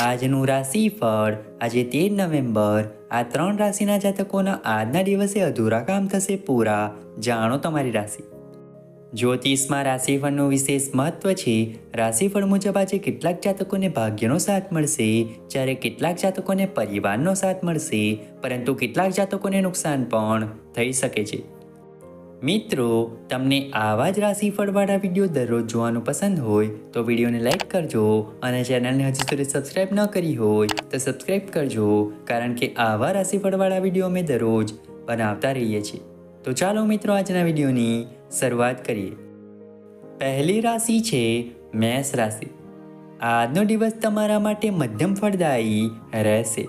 આજનું રાશિફળ, આજે તેર નવેમ્બર. આ ત્રણ રાશિના જાતકોના આજના દિવસે અધૂરા કામ થશે પૂરા. જાણો તમારી રાશિ. જ્યોતિષમાં રાશિફળનું વિશેષ મહત્વ છે. રાશિફળ મુજબ આજે કેટલાક જાતકોને ભાગ્યનો સાથ મળશે. જ્યારે કેટલાક જાતકોને પરિવારનો સાથ મળશે. પરંતુ કેટલાક જાતકોને નુકસાન પણ થઈ શકે છે. મિત્રો, તમને આવા જ રાશિફળવાળા વીડિયો દરરોજ જોવાનું પસંદ હોય તો વિડીયોને લાઈક કરજો અને ચેનલને હજી સુધી સબસ્ક્રાઈબ ન કરી હોય તો સબસ્ક્રાઈબ કરજો, કારણ કે આવા રાશિફળવાળા વીડિયો અમે દરરોજ બનાવતા રહીએ છીએ. તો ચાલો મિત્રો, આજના વિડીયોની શરૂઆત કરીએ. પહેલી રાશિ છે મેષ રાશિ. આજનો દિવસ તમારા માટે મધ્યમ ફળદાયી રહેશે.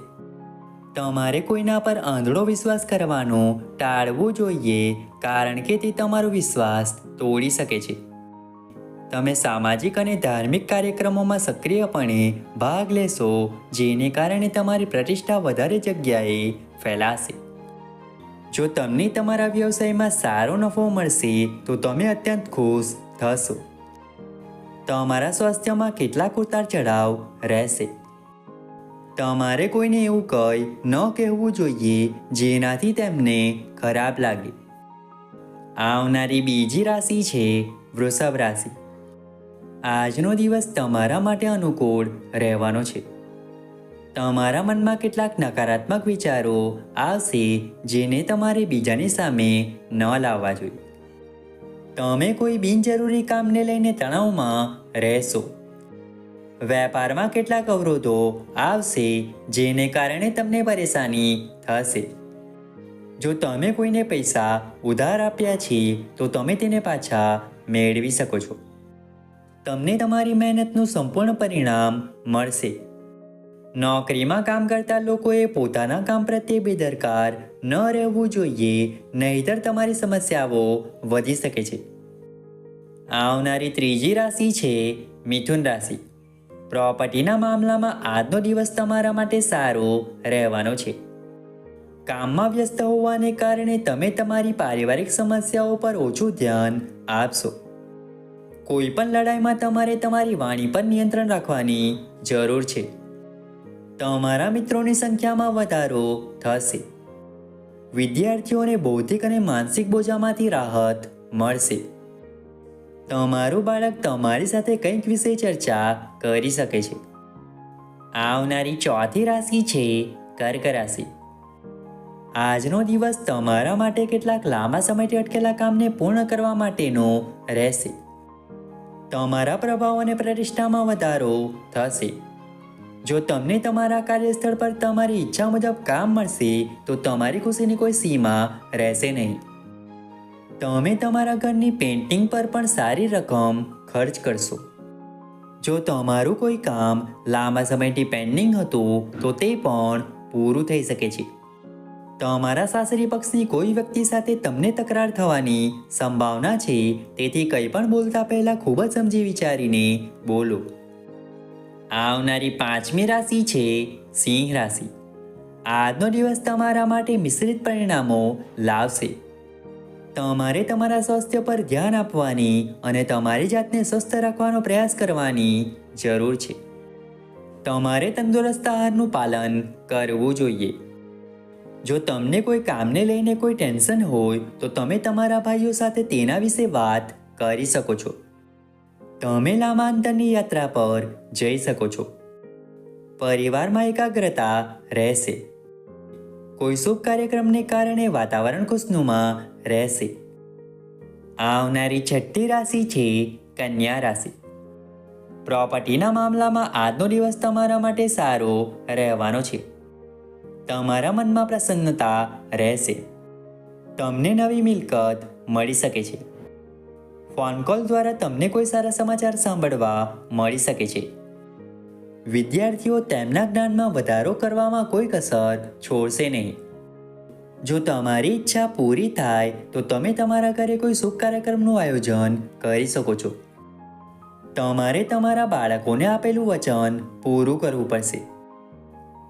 તમારે કોઈના પર આંધળો વિશ્વાસ કરવાનો ટાળવું જોઈએ કારણ કે તે તમારો વિશ્વાસ તોડી શકે છે. તમે સામાજિક અને ધાર્મિક કાર્યક્રમોમાં સક્રિયપણે ભાગ લેશો, જેને કારણે તમારી પ્રતિષ્ઠા વધારે જગ્યાએ ફેલાશે. જો તમને તમારા વ્યવસાયમાં સારો નફો મળશે, તો તમે અત્યંત ખુશ થશો. તમારા સ્વાસ્થ્યમાં કેટલાક ઉતાર ચઢાવ રહેશે. તમારે કોઈને એવું કંઈ ન કહેવું જોઈએ જેનાથી તેમને ખરાબ લાગે. આવનારી બીજી રાશિ છે વૃષભ રાશિ. આજનો દિવસ તમારા માટે અનુકૂળ રહેવાનો છે. તમારા મનમાં કેટલાક નકારાત્મક વિચારો આવશે જેને તમારે બીજાની સામે ન લાવવા જોઈએ. તમે કોઈ બિનજરૂરી કામને લઈને તણાવમાં રહેશો. વેપારમાં કેટલાક અવરોધો આવશે, જેને કારણે તમને પરેશાની થશે. જો તમે કોઈને પૈસા ઉધાર આપ્યા છે, તો તમે તેને પાછા મેળવી શકો છો. તમને તમારી મહેનતનું સંપૂર્ણ પરિણામ મળશે. નોકરીમાં કામ કરતા લોકોએ પોતાના કામ પ્રત્યે બેદરકાર ન રહેવું જોઈએ, નહીતર તમારી સમસ્યાઓ વધી શકે છે. આવનારી ત્રીજી રાશિ છે મિથુન રાશિ. પ્રોપર્ટીના મામલામાં આજનો દિવસ તમારા માટે સારો રહેવાનો છે. કામમાં વ્યસ્ત હોવાને કારણે તમે તમારી પારિવારિક સમસ્યાઓ પર ઓછું ધ્યાન આપશો. કોઈ પણ લડાઈમાં તમારે તમારી વાણી પર નિયંત્રણ રાખવાની જરૂર છે. તમારા મિત્રોની સંખ્યામાં વધારો થશે. વિદ્યાર્થીઓને બૌદ્ધિક અને માનસિક બોજામાંથી રાહત મળશે. તમારું બાળક તમારી સાથે કંઈક વિશે ચર્ચા કરી શકે છે. આવનારી ચોથી રાશિ છે કર્ક રાશિ. આજનો દિવસ તમારા માટે કેટલાક લાંબા સમયથી અટકેલા કામને પૂર્ણ કરવા માટેનો રહેશે. તમારા પ્રભાવ અને પ્રતિષ્ઠામાં વધારો થશે. જો તમને તમારા કાર્યસ્થળ પર તમારી ઈચ્છા મુજબ કામ મળશે, તો તમારી ખુશીની કોઈ સીમા રહેશે નહીં. તમે તમારા ઘરની પેઇન્ટિંગ પર પણ સારી રકમ ખર્ચ કરશો. જો તમારું કોઈ કામ લાંબા સમયથી પેન્ડિંગ હતું, તો તે પણ પૂરું થઈ શકે છે. તમારા સાસરી પક્ષની કોઈ વ્યક્તિ સાથે તમને તકરાર થવાની સંભાવના છે, તેથી કંઈ પણ બોલતા પહેલા ખૂબ જ સમજી વિચારીને બોલો. આવનારી પાંચમી રાશિ છે સિંહ રાશિ. આજનો દિવસ તમારા માટે મિશ્રિત પરિણામો લાવશે. તમારે તમારા સ્વાસ્થ્ય પર ધ્યાન આપવાની અને તમારી જાતને સ્વસ્થ રાખવાનો પ્રયાસ કરવાની જરૂર છે. તમારે તંદુરસ્ત આહારનું પાલન કરવું જોઈએ. જો તમને કોઈ કામને લઈને કોઈ ટેન્શન હોય, તો તમે તમારા ભાઈઓ સાથે તેના વિશે વાત કરી શકો છો. તમે લાંબા અંતરની યાત્રા પર જઈ શકો છો. પરિવારમાં એકાગ્રતા રહેશે. કોઈ શુભ કાર્યક્રમને કારણે વાતાવરણ ખુશનુમા રહેશે. આવનારી છઠ્ઠી રાશિ છે કન્યા રાશિ. પ્રોપર્ટીના મામલામાં આજનો દિવસ તમારા માટે સારો રહેવાનો છે. તમારા મનમાં પ્રસન્નતા રહેશે. તમને નવી મિલકત મળી શકે છે. ફોન કોલ દ્વારા તમને કોઈ સારા સમાચાર સાંભળવા મળી શકે છે. વિદ્યાર્થીઓ તેમના જ્ઞાનમાં વધારો કરવામાં કોઈ કસર છોડશે નહીં. જો તમારી ઈચ્છા પૂરી થાય, તો તમે તમારા ઘરે કોઈ શુભ કાર્યક્રમનું આયોજન કરી શકો છો. તમારે તમારા બાળકોને આપેલું વચન પૂરું કરવું પડશે.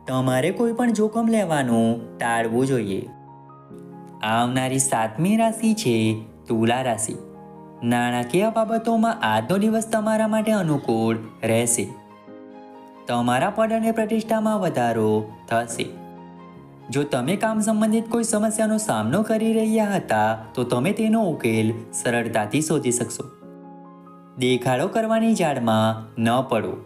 તમારે કોઈ પણ જોખમ લેવાનું ટાળવું જોઈએ. આવનારી સાતમી રાશિ છે તુલા રાશિ. નાણાકીય બાબતોમાં આજનો દિવસ તમારા માટે અનુકૂળ રહેશે. તમારા પદ અને પ્રતિષ્ઠામાં વધારો થશે. જો તમે કામ સંબંધિત કોઈ સમસ્યાનો સામનો કરી રહ્યા હતા, તો તમે તેનો ઉકેલ સરળતાથી શોધી શકશો. દેખાડો કરવાની જાળમાં ન પડો.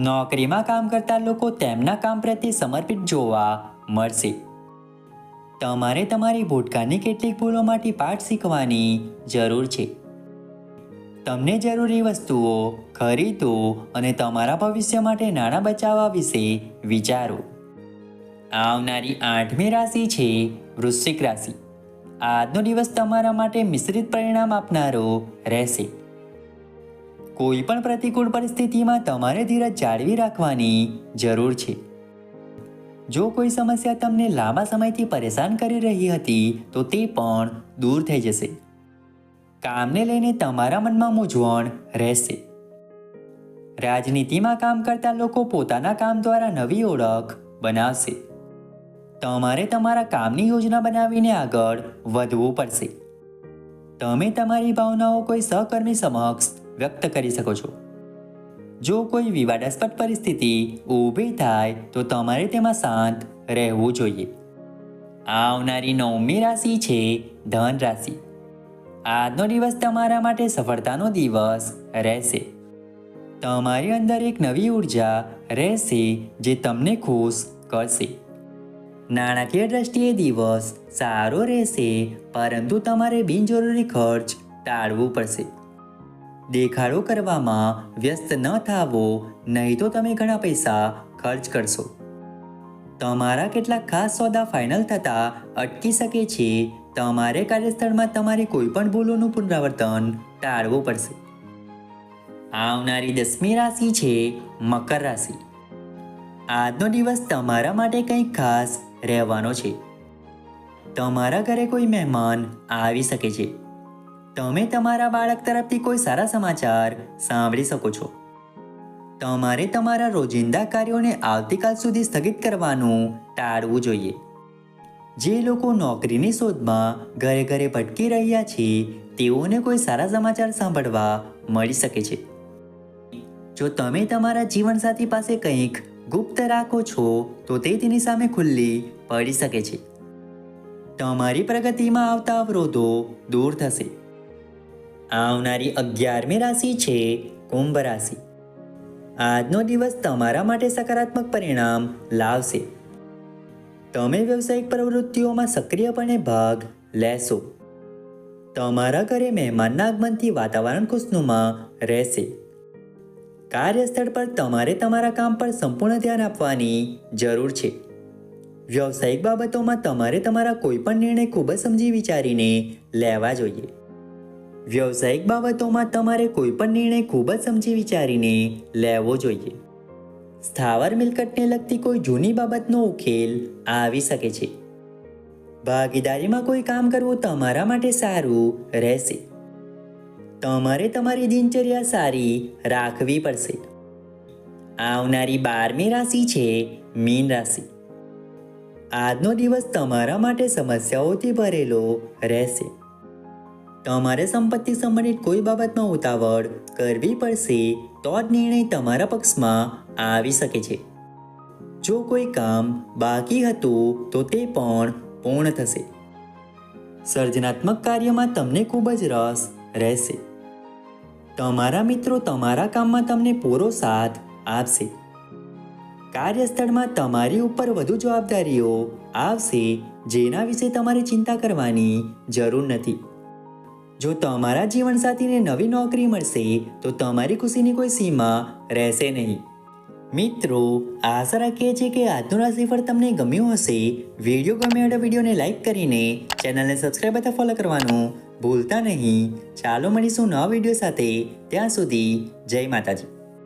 નોકરીમાં કામ કરતા લોકો તેમના કામ પ્રત્યે સમર્પિત જોવા મળશે. તમારે તમારી ભૂતકાળની કેટલીક ભૂલોમાંથી પાઠ શીખવાની જરૂર છે. તમને જરૂરી વસ્તુઓ ખરીદો અને તમારા ભવિષ્ય માટે નાણાં બચાવવા વિશે વિચારો. આવનારી આઠમી રાશિ છે વૃશ્ચિક રાશિ. આજનો દિવસ તમારા માટે મિશ્રિત પરિણામ આપનારો રહેશે. કોઈ પણ પ્રતિકૂળ પરિસ્થિતિમાં તમારે ધીરજ જાળવી રાખવાની જરૂર છે. જો કોઈ સમસ્યા તમને લાંબા સમયથી પરેશાન કરી રહી હતી, તો તે પણ દૂર થઈ જશે. કામને લઈને તમારા મનમાં મૂંઝવણ રહેશે. રાજનીતિમાં કામ કરતા લોકો પોતાના કામ દ્વારા નવી ઓળખ બનાવશે. તમારે તમારા કામની યોજના બનાવીને આગળ વધવું પડશે. તમે તમારી ભાવનાઓ કોઈ સહકર્મી સમક્ષ વ્યક્ત કરી શકો છો. જો કોઈ વિવાદાસ્પદ પરિસ્થિતિ ઊભી થાય, તો તમારે તેમાં શાંત રહેવું જોઈએ. આવનારી નવમી રાશિ છે ધન રાશિ. આજનો દિવસ તમારા માટે સફળતાનો દિવસ રહેશે. તમારી અંદર એક નવી ઊર્જા રહેશે જે તમને ખુશ કરશે. નાણાકીય દ્રષ્ટિએ દિવસ સારો રહેશે, પરંતુ તમારે બિનજરૂરી ખર્ચ ટાળવું પડશે. દેખાડો કરવામાં વ્યસ્ત ન થાવો, નહીં તો તમે ઘણા પૈસા ખર્ચ કરશો. તમારા કેટલાક ખાસ સોદા ફાઇનલ થતાં અટકી શકે છે. તમારે કાર્યસ્થળમાં તમારી કોઈપણ ભૂલોનું પુનરાવર્તન ટાળવું પડશે. આવનારી દસમી રાશિ છે મકર રાશિ. આજનો દિવસ તમારા માટે કંઈક ખાસ રહેવાનો છે. તમારા ઘરે કોઈ મહેમાન આવી શકે છે. તમે તમારા બાળક તરફથી કોઈ સારા સમાચાર સાંભળી શકો છો. તમારે તમારા રોજિંદા કાર્યોને આવતીકાલ સુધી સ્થગિત કરવાનું ટાળવું જોઈએ. જે લોકો નોકરીની શોધમાં ઘરે ઘરે ભટકી રહ્યા છે, તેઓને કોઈ સારા સમાચાર સાંભળવા મળી શકે છે. જો તમે તમારા જીવનસાથી પાસે કંઈક ગુપ્ત રાખો છો, તો તે તેની સામે ખુલ્લી પડી શકે છે. તમારી પ્રગતિમાં આવતા અવરોધો દૂર થશે. આવનારી અગિયારમી રાશિ છે કુંભ રાશિ. આજનો દિવસ તમારા માટે સકારાત્મક પરિણામ લાવશે. તમે વ્યવસાયિક પ્રવૃત્તિઓમાં સક્રિયપણે ભાગ લેશો. તમારા ઘરે મહેમાનના આગમનથી વાતાવરણ ખુશનુમા રહેશે. કાર્યસ્થળ પર તમારે તમારા કામ પર સંપૂર્ણ ધ્યાન આપવાની જરૂર છે. વ્યવસાયિક બાબતોમાં તમારે તમારા કોઈ પણ નિર્ણય ખૂબ જ સમજી વિચારીને લેવા જોઈએ. વ્યવસાયિક બાબતોમાં તમારે કોઈ પણ નિર્ણય ખૂબ જ સમજી વિચારીને લેવો જોઈએ. સ્થાવર મિલકતને લગતી કોઈ જૂની બાબતનો ઉકેલ આવી શકે છે. ભાગીદારીમાં કોઈ કામ કરવું તમારા માટે સારું રહેશે. તમારે તમારી દિનચર્યા સારી રાખવી પડશે. આવનારી બારમી રાશિ છે મીન રાશિ. આજનો દિવસ તમારા માટે સમસ્યાઓથી ભરેલો રહેશે. તમારે સંપત્તિ સંબંધિત કોઈ બાબતમાં ઉતાવળ કરવી પડશે, તો જ નિર્ણય તમારા પક્ષમાં આવી શકે છે. જો કોઈ કામ બાકી હતું, તો તે પણ પૂર્ણ થશે. સર્જનાત્મક કાર્યમાં તમને ખૂબ જ રસ રહેશે. તમારા મિત્રો તમારા કામમાં તમને પૂરો સાથ આપશે. કાર્યસ્થળમાં તમારી ઉપર વધુ જવાબદારીઓ આવશે, જેના વિશે તમારે ચિંતા કરવાની જરૂર નથી. જો તમારા જીવનસાથીને નવી નોકરી મળશે, તો તમારી ખુશીની કોઈ સીમા રહેશે નહીં. મિત્રો, આશા રાખીએ છીએ કે આજનું રાશિફળ તમને ગમ્યું હશે. વીડિયો ગમ્યો તો વિડીયોને લાઇક કરીને ચેનલને સબસ્ક્રાઈબ અથવા ફોલો કરવાનું ભૂલતા નહીં. ચાલો મળીશું નવા વીડિયો સાથે. ત્યાં સુધી જય માતાજી.